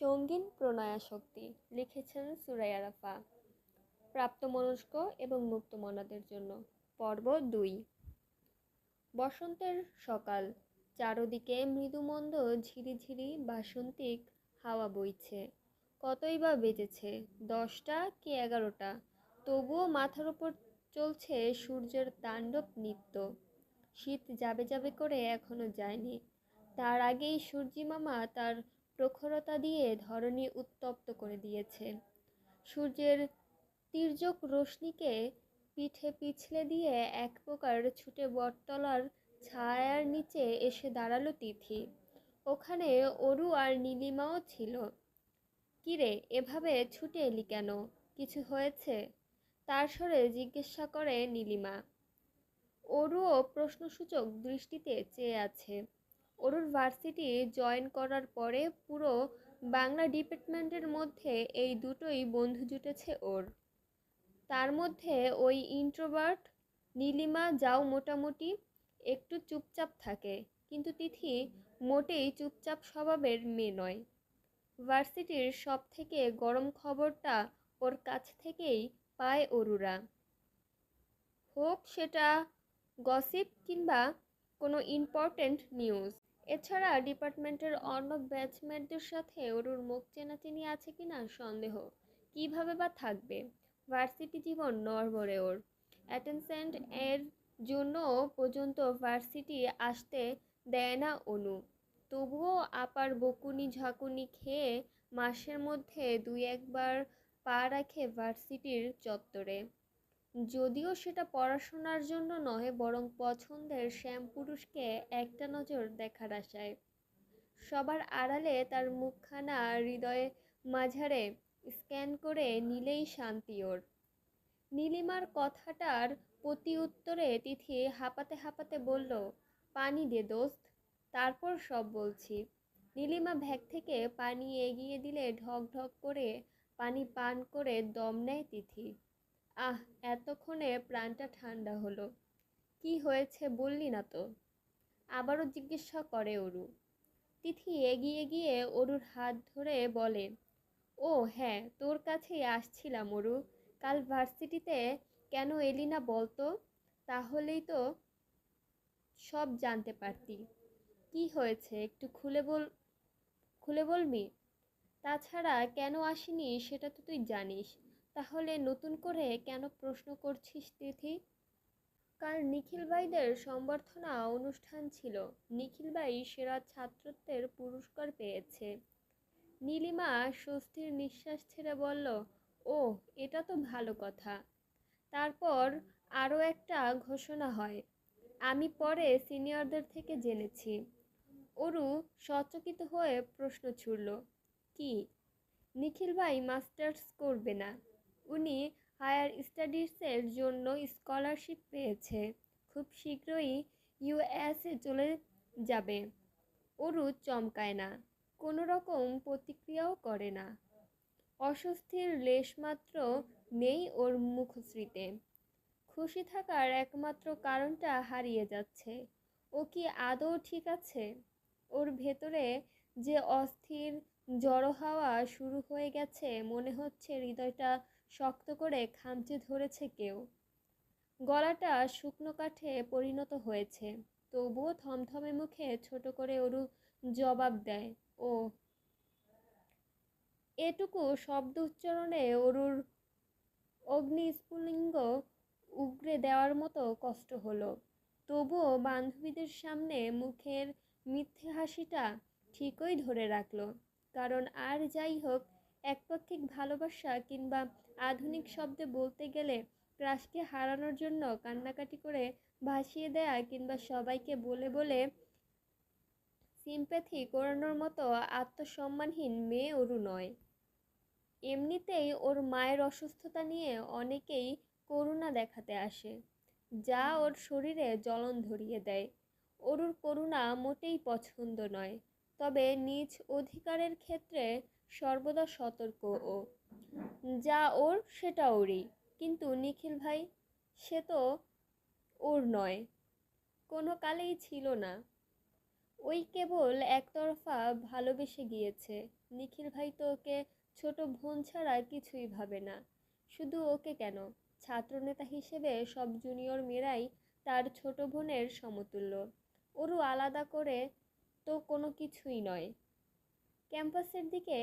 সঙ্গীন প্রণয়াশক্তি লিখেছেন সুরাইয়া রাফা। প্রাপ্তমনস্ক এবং মুক্তমনাদের জন্য। পর্ব দুই। বসন্তের সকাল। চারদিকে মৃদুমন্দ ঝিরিঝিরি বাসন্তিক হাওয়া বইছে। কতই বা বেজেছে? দশটা কি এগারোটা? তবুও মাথার ওপর চলছে সূর্যের তাণ্ডব নৃত্য। শীত যাবে যাবে করে এখনও যায়নি। তার আগেই সূর্যি মামা তার প্রখরতা দিয়ে ধরণী উত্তপ্ত করে দিয়েছে। সূর্যের তির্যক রশ্মিকে পিঠে পিছলে দিয়ে এক প্রকার ছুটে বটতলার ছায়ার নিচে এসে দাঁড়াল তিথি। ওখানে অরু আর নীলিমাও ছিল। কিরে, এভাবে ছুটে এলি কেন? কিছু হয়েছে? তার স্বরে জিজ্ঞাসা করে নীলিমা। অরুও প্রশ্নসূচক দৃষ্টিতে চেয়ে আছে। অরুর ভার্সিটি জয়েন করার পরে পুরো বাংলা ডিপার্টমেন্টের মধ্যে এই দুটোই বন্ধু জুটেছে ওর। তার মধ্যে ওই ইন্ট্রোভার্ট নীলিমা যাও মোটামুটি একটু চুপচাপ থাকে, কিন্তু তিথি মোটেই চুপচাপ স্বভাবের মেয়ে নয়। ভার্সিটির সব থেকে গরম খবরটা ওর কাছ থেকেই পায় অরুরা। হোক সেটা গসিপ কিংবা কোনো ইম্পর্ট্যান্ট নিউজ এছাড়া ডিপার্টমেন্টের অন্য ব্যাচমেটদের সাথে অরুর মুখ চেনাচেনি আছে কিনা সন্দেহ। কীভাবে বা থাকবে? ভার্সিটি জীবন নড়বড়ে ওর। অ্যাটেনসেন্ট এর জন্য পর্যন্ত ভার্সিটি আসতে দেয় না অনু। তবুও আপার বকুনি ঝাঁকুনি খেয়ে মাসের মধ্যে দুই একবার পা রাখে ভার্সিটির চত্বরে। যদিও সেটা পড়াশোনার জন্য নয় বরং পছন্দের শ্যাম পুরুষকে একটা নজর দেখার আশায়। সবার আড়ালে তার মুখখানা হৃদয়ে মাঝারে স্ক্যান করে নিলেই শান্তি ওর। নীলিমার কথাটার প্রতি উত্তরে তিথি হাঁপাতে হাঁপাতে বলল, পানি দে দোস্ত। তারপর সব বলছি। নীলিমা ভ্যাগ থেকে পানি এগিয়ে দিলে ঢক ঢক করে পানি পান করে দম নেয় তিথি। আহ, এতক্ষণে প্রাণটা ঠান্ডা হলো। কি হয়েছে বললি না তো? আবারও জিজ্ঞাসা করে অরু। তিথি এগিয়ে গিয়ে অরুর হাত ধরে বলে, ও হ্যাঁ তোর কাছেই আসছিলাম অরু। কাল ভার্সিটিতে কেন এলি না বলতো? তাহলেই তো সব জানতে পারতি। কি হয়েছে একটু খুলে বল, খুলে বলবি? তাছাড়া কেন আসিনি সেটা তো তুই জানিস। তাহলে নতুন করে কেন প্রশ্ন করছিস তিথি? কাল নিখিল ভাইদের সম্বর্ধনা অনুষ্ঠান ছিল। নিখিল ভাই সেরা ছাত্রত্বের পুরস্কার পেয়েছে। নীলিমা স্বস্তির নিঃশ্বাস ছেড়ে বলল ও এটা তো ভালো কথা। তারপর আরও একটা ঘোষণা হয়। আমি পরে সিনিয়রদের থেকে জেনেছি। অরু সচকিত হয়ে প্রশ্ন ছুড়ল, কি? নিখিল ভাই মাস্টার্স করবে না। উনি হায়ার স্টাডিজের জন্য স্কলারশিপ পেয়েছে। খুব শীঘ্রই ইউএসএ চলে যাবে। অরু চমকায় না, কোনো রকম প্রতিক্রিয়াও করে না। অস্বস্তির লেশমাত্র নেই ওর মুখশ্রীতে। খুশি থাকার একমাত্র কারণটা হারিয়ে যাচ্ছে। ও কি আদৌ ঠিক আছে? ওর ভেতরে যে অস্থির জড়ো হাওয়া শুরু হয়ে গেছে। মনে হচ্ছে হৃদয়টা শক্ত করে খামচে ধরেছে কেউ। গলাটা শুকনো কাঠে পরিণত হয়েছে। তবুও থমথমে মুখে ছোট করে অরু জবাব দেয় ও এটুকু শব্দ উচ্চারণে অরুর অগ্নিস্ফুলিঙ্গ উগড়ে দেওয়ার মতো কষ্ট হলো। তবুও বান্ধবীদের সামনে মুখের মিথ্যে হাসিটা ঠিকই ধরে রাখল। কারণ আর যাই হোক একপাক্ষিক ভালোবাসা কিংবা আধুনিক শব্দে বলতে গেলে ক্রাশকে হারানোর জন্য কান্নাকাটি করে ভাসিয়ে দেয়া কিংবা সবাইকে বলে বলে সিম্প্যাথি করানোর মতো আত্মসম্মানহীন মেয়ে অরু নয়। এমনিতেই ওর মায়ের অসুস্থতা নিয়ে অনেকেই করুণা দেখাতে আসে, যা ওর শরীরে জ্বলন ধরিয়ে দেয়। অরুর করুণা মোটেই পছন্দ নয়। তবে নিজ অধিকারের ক্ষেত্রে সর্বদা সতর্ক ও যা ওর সেটা ওরই। কিন্তু নিখিল ভাই, সে তো ওর নয়। কোনো কালেই ছিল না। ওই কেবল একতরফা ভালোবেসে গিয়েছে। নিখিল ভাই তো ওকে ছোট বোন ছাড়া কিছুই ভাবে না। শুধু ওকে কেন? ছাত্রনেতা হিসেবে সব জুনিয়র মেয়েরাই তার ছোট বোনের সমতুল্য। ওরও আলাদা করে তো কোনো কিছুই নয়। ক্যাম্পাসের দিকে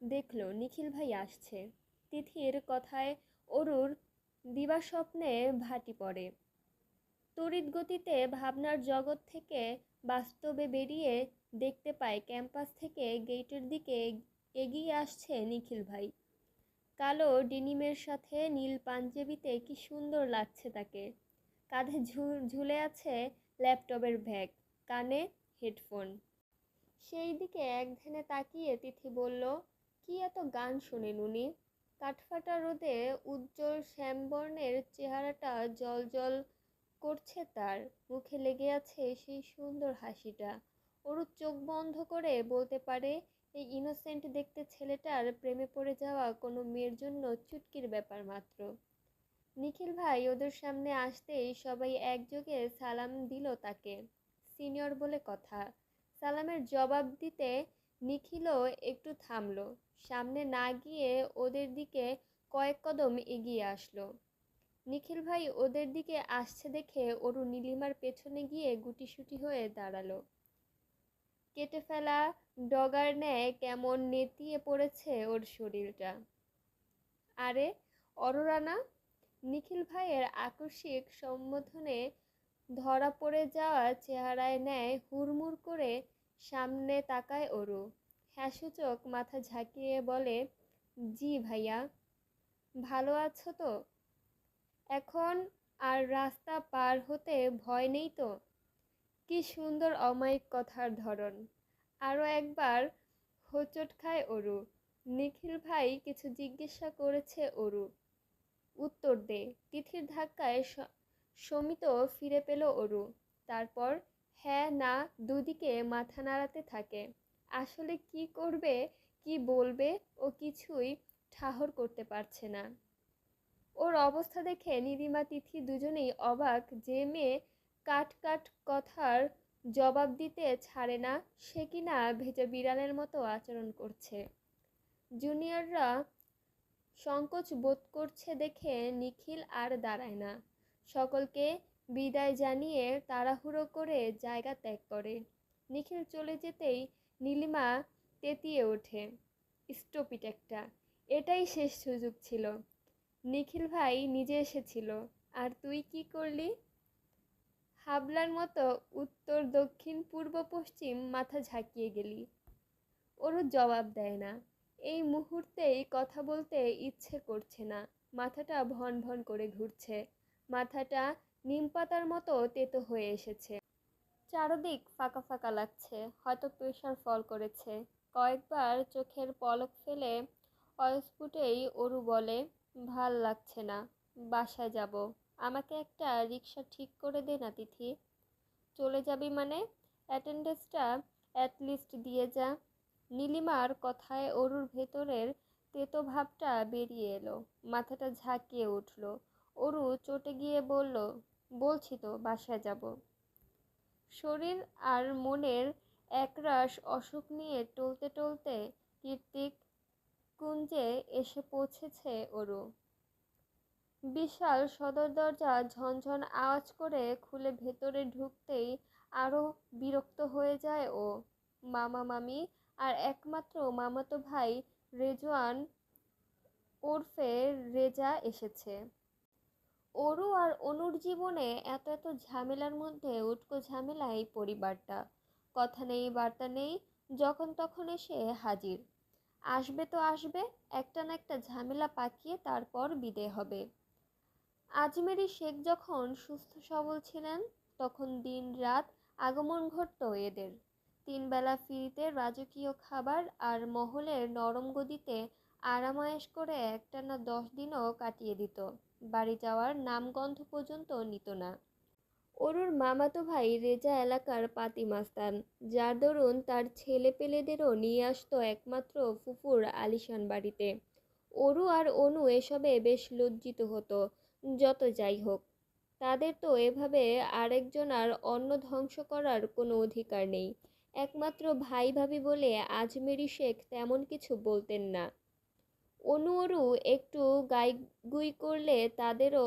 দেখল, নিখিল ভাই আসছে। তিথির কথায় অরুর দিবাস্বপ্নে ভাটি পড়ে। তড়িৎ গতিতে ভাবনার জগৎ থেকে বাস্তবে বেরিয়ে দেখতে পায়, ক্যাম্পাস থেকে গেটের দিকে এগিয়ে আসছে নিখিল ভাই। কালো ডেনিমের সাথে নীল পাঞ্জাবিতে কি সুন্দর লাগছে তাকে। কাঁধে ঝুলে আছে ল্যাপটপের ব্যাগ। কানে হেডফোন। সেই দিকে এক ধ্যানে তাকিয়ে তিথি বলল, কি এত গান শোনেন উনি? কাঠফাটা রোদে উজ্জ্বল শ্যামবর্ণের চেহারাটা জল জল করছে তার। মুখে লেগে আছে সেই সুন্দর হাসিটা। ওরু চোখ বন্ধ করে বলতে পারে, এই ইনোসেন্ট দেখতে ছেলেটার প্রেমে পড়ে যাওয়া কোনো মেয়ের জন্য চুটকির ব্যাপার মাত্র। নিখিল ভাই ওদের সামনে আসতেই সবাই একযোগে সালাম দিল তাকে। সিনিয়র বলে কথা। সালামের জবাব দিতে নিখিলও একটু থামলো। সামনে না গিয়ে ওদের দিকে কয়েক কদম এগিয়ে আসলো। নিখিল ভাই ওদের দিকে আসছে দেখে অরু নীলিমার পেছনে গিয়ে গুটিসুটি হয়ে দাঁড়াল। কেটে ফেলা ডগার ন্যায় কেমন নেতিয়ে পড়েছে ওর শরীরটা। আরে, অরোরানা, নিখিল ভাইয়ের আকস্মিক সম্বোধনে ধরা পড়ে যাওয়া চেহারায় নেয় হুড়মুড় করে সামনে তাকায় অরু। হ্যাঁ সূচক মাথা ঝাঁকিয়ে বলে, জি ভাইয়া, ভালো আছো তো? এখন আর রাস্তা পার হতে ভয় নেই তো? কি সুন্দর অমায়িক কথার ধরন আরও একবার হোঁচট খায় অরু। নিখিল ভাই কিছু জিজ্ঞাসা করেছে অরু। উত্তর দে। তিথির ধাক্কায় সমিত ফিরে পেল অরু। তারপর হ্যাঁ না, দুদিকে মাথা নাড়াতে থাকে। আসলে কি করবে, কি বলবে, ও কিছুই ঠাহর করতে পারছে না। ওর অবস্থা দেখে নিরিমা তিথি দুজনেই অবাক যে মেয়ে কাট কাট কথার জবাব দিতে ছাড়ে না, সে কিনা ভেজা বিড়ালের মতো আচরণ করছে। জুনিয়ররা সংকোচ বোধ করছে দেখে নিখিল আর দাঁড়ায় না। সকলকে বিদায় জানিয়ে তাড়াহুড়ো করে জায়গা ত্যাগ করে। নিখিল চলে যেতেই নীলিমা তেতিয়ে ওঠে। স্টপিট একটা। এটাই শেষ সুযোগ ছিল। নিখিল ভাই নিজে এসেছিল। আর তুই কি করলি? হাবলার মতো উত্তর, দক্ষিণ, পূর্ব, পশ্চিম মাথা ঝাঁকিয়ে গেলি। ওরও জবাব দেয় না। এই মুহূর্তেই কথা বলতে ইচ্ছে করছে না। মাথাটা ভন ভন করে ঘুরছে। মাথাটা নিমপাতার মতো তেতো হয়ে এসেছে। চারদিক ফাঁকা ফাঁকা লাগছে, হয়তো প্রেশার ফল করেছে। কয়েকবার চোখের পলক ফেলে অস্ফুটেই অরু বলে, ভালো লাগছে না, বাসায় যাব। আমাকে একটা রিক্সা ঠিক করে দে না, তিথি। চলে যাবি মানে? অ্যাটেন্ডেন্সটা অ্যাটলিস্ট দিয়ে যা। নীলিমার কথায় অরুর ভেতরের তেতো ভাবটা বেরিয়ে এলো। মাথাটা ঝাঁকিয়ে উঠল। অরু চটে গিয়ে বলল, বলছি তো, বাসায় যাব। শরীর আর মনের একরাশ অসুখ নিয়ে টলতে টলতে কীর্তিক কুঞ্জে এসে পৌঁছেছে অরু। বিশাল সদর দরজা ঝনঝন আওয়াজ করে খুলে ভেতরে ঢুকতেই আরও বিরক্ত হয়ে যায় ও। মামা মামি আর একমাত্র মামাতো ভাই রেজওয়ান ওরফে রেজা এসেছে। অরু আর অনুর জীবনে এত এত ঝামেলার মধ্যে উটকো ঝামেলা এই পরিবারটা। কথা নেই, বার্তা নেই, যখন তখন এসে হাজির। আসবে তো আসবে, একটা না একটা ঝামেলা পাকিয়ে তারপর বিদে হবে। আজমেরি শেখ যখন সুস্থ সবল ছিলেন, তখন দিন রাত আগমন ঘটত এদের। তিনবেলা ফিরিতে রাজকীয় খাবার আর মহলের নরম গদিতে আরামায়েশ করে একটানা দশ দিনও কাটিয়ে দিত। বাড়ি যাওয়ার নামগন্ধ পর্যন্ত নিত না। অরুর মামাতো ভাই রেজা এলাকার পাতি মাস্তান, যার দরুন তার ছেলে পেলেদেরও নিয়ে আসতো একমাত্র ফুফুর আলিশান বাড়িতে। অরু আর অনু এসবে বেশ লজ্জিত হতো, যত যাই হোক। তাদের তো এভাবে আরেকজন আর অন্ন ধ্বংস করার কোনো অধিকার নেই। একমাত্র ভাই ভাবি বলে আজমেরি শেখ তেমন কিছু বলতেন না। অনু অরু একটু গাইগুই করলে তাদেরও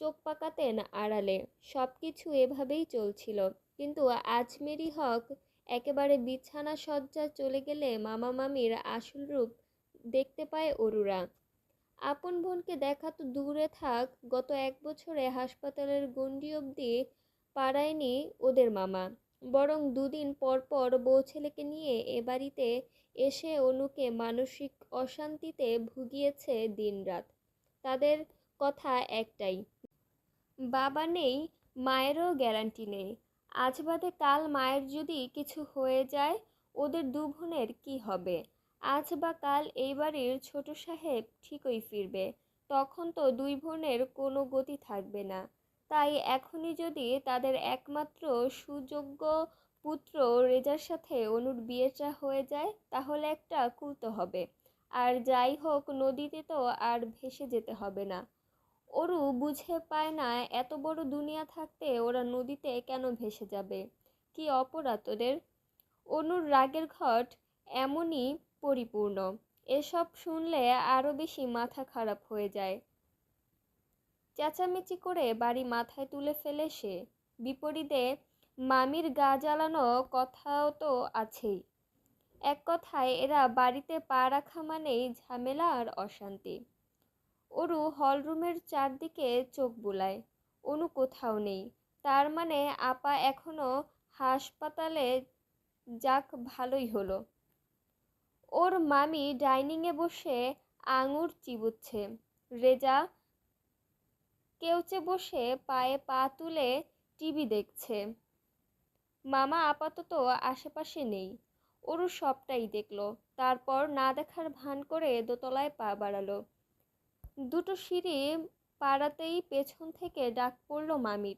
চোখ পাকাতেন আড়ালে। সব কিছু এভাবেই চলছিল। কিন্তু আজমেরি হক একেবারে বিছানা সজ্জা চলে গেলে মামা মামির আসল রূপ দেখতে পায় অরুরা। আপন বোনকে দেখা তো দূরে থাক, গত এক বছরে হাসপাতালের গণ্ডি অবধি পাড়ায়নি ওদের মামা। বরং দুদিন পর পর বউ ছেলেকে নিয়ে এ বাড়িতে এসে অনুকে মানসিক অশান্তিতে ভুগিয়েছে দিনরাত। তাদের কথা একটাই, বাবা নেই, মায়েরও গ্যারান্টি নেই। আজ বাদে কাল মায়ের যদি কিছু হয়ে যায়, ওদের দু বোনের কী হবে? আজ বা কাল এই বাড়ির ছোট সাহেব ঠিকই ফিরবে। তখন তো দুই বোনের কোনো গতি থাকবে না। তাই এখনই যদি তাদের একমাত্র সুযোগ্য পুত্র রেজার সাথে অনুর বিয়েটা হয়ে যায়, তাহলে একটা কুলতো হবে। আর যাই হোক, নদীতে তো আর ভেসে যেতে হবে না। ওরু বুঝে পায় না এত বড় দুনিয়া থাকতে ওরা নদীতে কেন ভেসে যাবে? কি অপরাধ ওদের? অনুর রাগের ঘট এমনই পরিপূর্ণ। এসব শুনলে আরও বেশি মাথা খারাপ হয়ে যায়। চেঁচামেচি করে বাড়ি মাথায় তুলে ফেলে সে। বিপরীতে মামির গা জ্বালানো কথাও তো আছেই। এক কথায় এরা বাড়িতে পা রাখা মানেই ঝামেলা আর অশান্তি। অরু হলরুমের চারদিকে চোখ বুলায়। অনু কোথাও নেই। তার মানে আপা এখনও হাসপাতালে যাক ভালোই হলো। ওর মামি ডাইনিংয়ে বসে আঙুর চিবুচ্ছে। রেজা কেউচে বসে পায়ে পা তুলে টিভি দেখছে। মামা আপাতত আশেপাশে নেই। ওরু সবটাই দেখল, তারপর না দেখার ভান করে দোতলায় পা বাড়ালো। দুটো সিঁড়ি পাড়াতেই পেছন থেকে ডাক পড়ল মামির।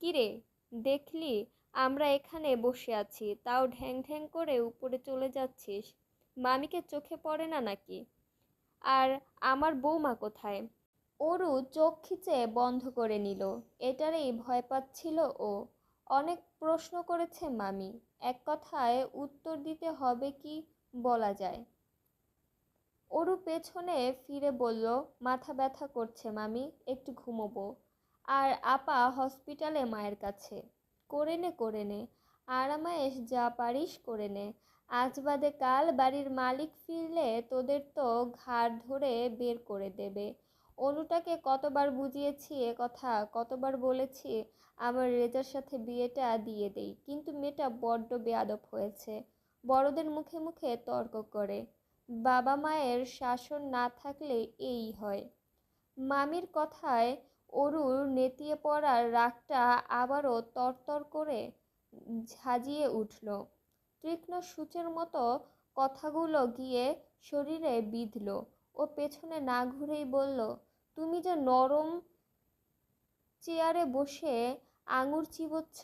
কিরে, দেখলি, আমরা এখানে বসে আছি, তাও ঢ্যাং ঢ্যাং করে উপরে চলে যাচ্ছিস। মামিকে চোখে পড়ে না নাকি? আর আমার বৌমা কোথায়? ওরু চোখ খিচে বন্ধ করে নিল। এটারেই ভয় পাচ্ছিল ও। অনেক প্রশ্ন করেছে মামি, এক কথায় উত্তর দিতে হবে কি বলা যায়? ওরু পেছনে ফিরে বলল, মাথা ব্যথা করছে মামি, একটু ঘুমোবো। আর আপা হসপিটালে মায়ের কাছে। করে নে করে নে আরামায়েশ যা পারিস করে নে আজ বাদে কাল বাড়ির মালিক ফিরলে তোদের তো ঘাড় ধরে বের করে দেবে। অনুটাকে কতবার বুঝিয়েছি এ কথা, কতবার বলেছি, আমার রেজার সাথে বিয়েটা দিয়ে দেই। কিন্তু মেয়েটা বড্ড বেয়াদব হয়েছে। বড়দের মুখে মুখে তর্ক করে। বাবা মায়ের শাসন না থাকলে এই হয়। মামির কথায় অরুর নেতিয়ে পড়ার রাগটা আবারও তরতর করে ঝাঁজিয়ে উঠল। তীক্ষ্ণ সূচের মতো কথাগুলো গিয়ে শরীরে বিঁধল। ও পেছনে না ঘুরেই বলল তুমি যে নরম চেয়ারে বসে আঙুর চিবোচ্ছ,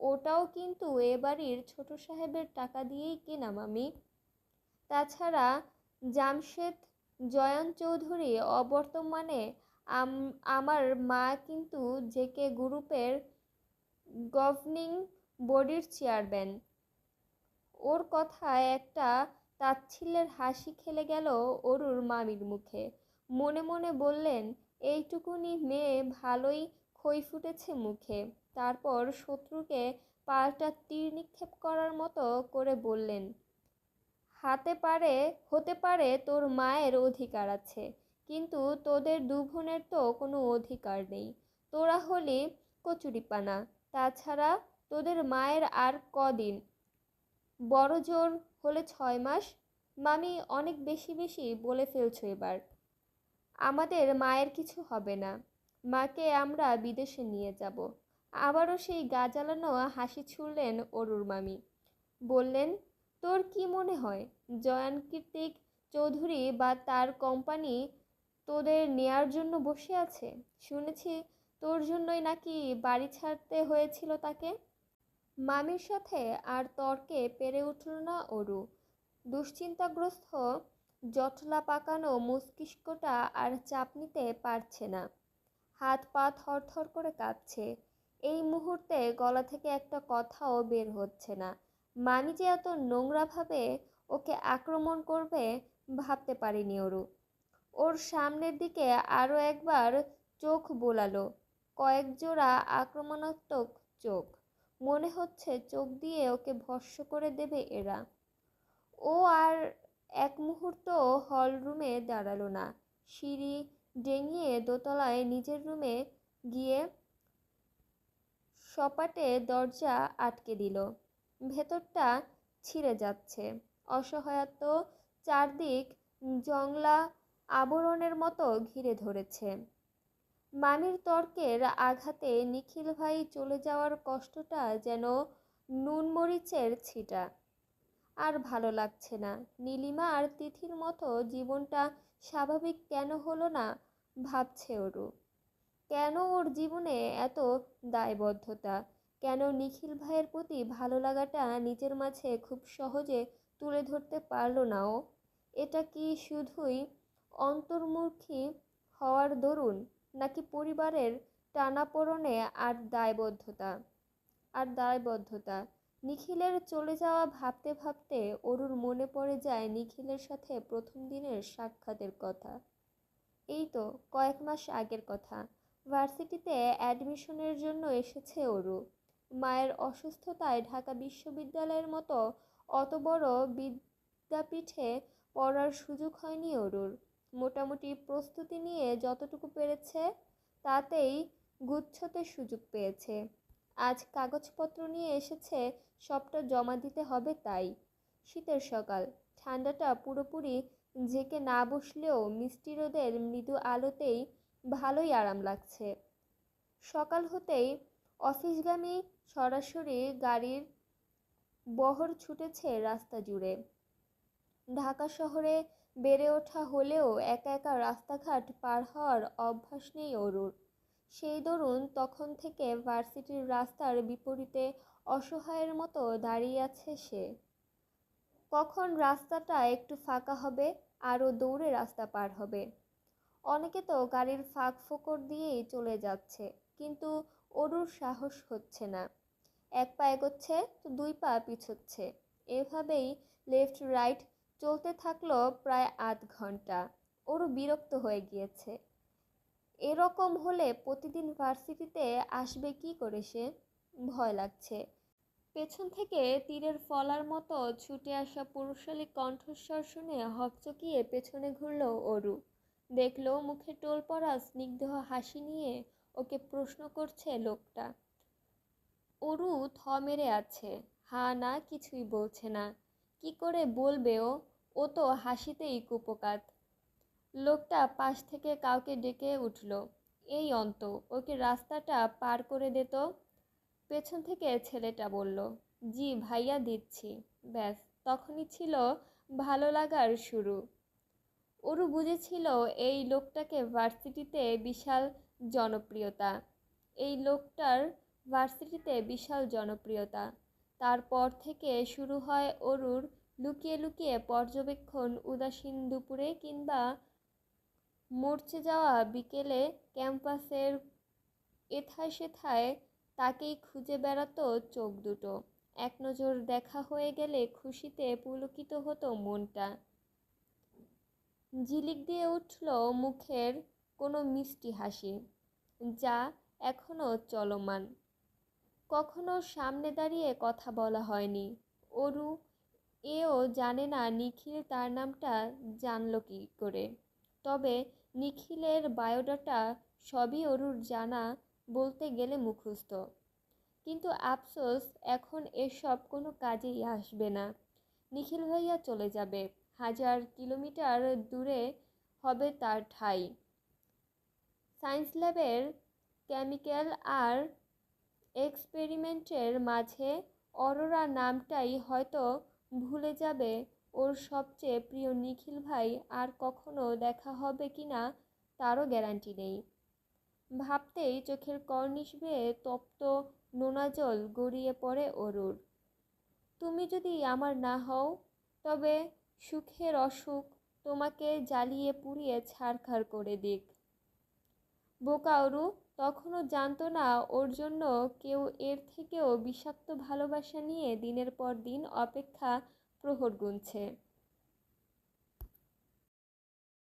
ওটাও কিন্তু এ বাড়ির ছোট সাহেবের টাকা দিয়েই কেনা, মামি। তাছাড়া জামশেদ জয়ান চৌধুরী অবর্তমানে আমার মা কিন্তু জেকে গ্রুপের গভর্নিং বডির চেয়ারম্যান। ওর কথায় একটা তাচ্ছিল্যের হাসি খেলে গেল অরুর মামির মুখে। মনে মনে বললেন, এইটুকুনি মেয়ে ভালোই খই ফুটেছে মুখে। তারপর শত্রুকে পাল্টা তীর নিক্ষেপ করার মতো করে বললেন, হাতে পারে, হতে পারে তোর মায়ের অধিকার আছে, কিন্তু তোদের দু বোনের তো কোনো অধিকার নেই। তোরা হলি কচুরিপানা, তাছাড়া তোদের মায়ের আর কদিন? বড় জোর হলে ছয় মাস? মামি, অনেক বেশি বেশি বলে ফেলছো এবার। আমাদের মায়ের কিছু হবে না। মাকে আমরা বিদেশে নিয়ে যাব। আবারও সেই গা জ্বালানো হাসি ছুড়লেন অরুর মামি। বললেন, তোর কি মনে হয়, জয়ান কীর্তিক চৌধুরী বা তার কোম্পানি তোদের নেয়ার জন্য বসে আছে? শুনেছি তোর জন্যই নাকি বাড়ি ছাড়তে হয়েছিল তাকে? মামির সাথে আর তর্কে পেরে উঠল না অরু। দুশ্চিন্তাগ্রস্ত জটলা পাকানো মস্তিষ্কটা আর চাপ নিতে পারছে না। হাত পা থরথর করে কাঁপছে। এই মুহূর্তে গলা থেকে একটা কথাও বের হচ্ছে না। মামি যে এত নোংরাভাবে ওকে আক্রমণ করবে ভাবতে পারিনি ওরু ওর সামনের দিকে আরও একবার চোখ বোলালো। কয়েক জোড়া আক্রমণাত্মক চোখ। মনে হচ্ছে চোখ দিয়ে ওকে ভস্য করে দেবে এরা। ও আর এক মুহূর্ত হল রুমে দাঁড়াল না। সিঁড়ি ডেঙিয়ে দোতলায় নিজের রুমে গিয়ে সপাটে দরজা আটকে দিল। ভেতরটা ছিঁড়ে যাচ্ছে। অসহায়ত্ব চারদিক জংলা আবরণের মতো ঘিরে ধরেছে। মামির তর্কের আঘাতে নিখিল ভাই চলে যাওয়ার কষ্টটা যেন নুন মরিচের ছিটা। আর ভালো লাগছে না। নীলিমা আর তিথির মতো জীবনটা স্বাভাবিক কেন হলো না ভাবছে ওরু কেন ওর জীবনে এত দায়বদ্ধতা? কেন নিখিল ভাইয়ের প্রতি ভালো লাগাটা নিজের মাঝে খুব সহজে তুলে ধরতে পারল না ও? এটা কি শুধুই অন্তর্মুখী হওয়ার দরুন, নাকি পরিবারের টানাপোড়নে আর দায়বদ্ধতা? আর দায়বদ্ধতা? নিখিলের চলে যাওয়া ভাবতে ভাবতে অরুর মনে পড়ে যায় নিখিলের সাথে প্রথম দিনের সাক্ষাতের কথা। এই তো কয়েক মাস আগের কথা। ভার্সিটিতে অ্যাডমিশনের জন্য এসেছে অরু। মায়ের অসুস্থতায় ঢাকা বিশ্ববিদ্যালয়ের মতো অত বড় বিদ্যাপীঠে পড়ার সুযোগ হয়নি অরুর। মোটামুটি প্রস্তুতি নিয়ে যতটুকু পেরেছে, তাতেই গুচ্ছতে সুযোগ পেয়েছে। আজ কাগজপত্র নিয়ে এসেছে, সবটা জমা দিতে হবে তাই। শীতের সকাল, ঠান্ডাটা পুরোপুরি ঝেঁকে না বসলেও মিষ্টি রোদের মৃদু আলোতেই ভালোই আরাম লাগছে। সকাল হতেই অফিসগামী সরাসরি গাড়ির বহর ছুটেছে রাস্তা জুড়ে। ঢাকা শহরে বেড়ে ওঠা হলেও একা একা রাস্তাঘাট পার হওয়ার অভ্যাস নেই অরুর। সেই দরুন তখন থেকে ভার্সিটির রাস্তার বিপরীতে অসহায়ের মতো দাঁড়িয়ে আছে সে। কখন রাস্তাটা একটু ফাঁকা হবে আরও দৌড়ে রাস্তা পার হবে। অনেকে তো গাড়ির ফাঁক ফোকর দিয়েই চলে যাচ্ছে, কিন্তু অরুর সাহস হচ্ছে না। এক পা এগোচ্ছে তো দুই পা পিছোচ্ছে। এভাবেই লেফট, রাইট চলতে থাকল প্রায় আধ ঘণ্টা। ওরও বিরক্ত হয়ে গিয়েছে। এরকম হলে প্রতিদিন ভার্সিটিতে আসবে কি করে সে? ভয় লাগছে। পেছন থেকে তীরের ফলার মতো ছুটে আসা পুরুষালী কণ্ঠস্বর শুনে হকচকিয়ে পেছনে ঘুরল অরু। দেখল মুখে টোল পড়া স্নিগ্ধ হাসি নিয়ে ওকে প্রশ্ন করছে লোকটা। অরু থ মেরে আছে। হা না কিছুই বলছে না। কি করে বলবে ও? ও তো হাসিতেই কুপকাত। লোকটা পাশ থেকে কাউকে ডেকে উঠল। এই অন্ত, ওকে রাস্তাটা পার করে দে তো। পেছন থেকে ছেলেটা বলল, জি ভাইয়া, দিচ্ছি। ব্যাস, তখনই ছিল ভালো লাগার শুরু। ওরু বুঝেছিল এই লোকটাকে ভার্সিটিতে বিশাল জনপ্রিয়তা। এই লোকটার ভার্সিটিতে বিশাল জনপ্রিয়তা। তারপর থেকে শুরু হয় অরুর লুকিয়ে লুকিয়ে পর্যবেক্ষণ, উদাসীন দুপুরে কিংবা মরচে যাওয়া বিকেলে ক্যাম্পাসের এথায় সেথায় তাকেই খুঁজে বেড়াতো চোখ দুটো। এক নজর দেখা হয়ে গেলে খুশিতে পুলকিত হতো মনটা। ঝিলিক দিয়ে উঠল মুখের কোনো মিষ্টি হাসি, যা এখনও চলমান। কখনো সামনে দাঁড়িয়ে কথা বলা হয়নি। অরু এও জানে না নিখিল তার নামটা জানল কি করে। তবে নিখিলের বায়োডাটা সবই অরুর জানা বলতে গেলে মুখস্থ। কিন্তু আফসোস, এখন এসব কোনো কাজেই আসবে না। নিখিল ভাইয়া চলে যাবে। হাজার কিলোমিটার দূরে হবে তার ঠাই। সায়েন্স ল্যাবের কেমিক্যাল আর এক্সপেরিমেন্টের মাঝে অরোরা নামটাই হয়তো ভুলে যাবে ওর সবচেয়ে প্রিয় নিখিল ভাই আর কখনো দেখা হবে কি না, তারও গ্যারান্টি নেই। ভাবতেই চোখের কর্নিশ বেয়ে তপ্ত নোনা জল গড়িয়ে পড়ে অরুর। তুমি যদি আমার না হও, তবে সুখের অসুখ তোমাকে জ্বালিয়ে পুড়িয়ে ছাড়খাড় করে দিক। বোকা অরু, তখনও জানতো না ওর জন্য কেউ এর থেকেও বিষাক্ত ভালোবাসা নিয়ে দিনের পর দিন অপেক্ষা প্রহর গুনছে।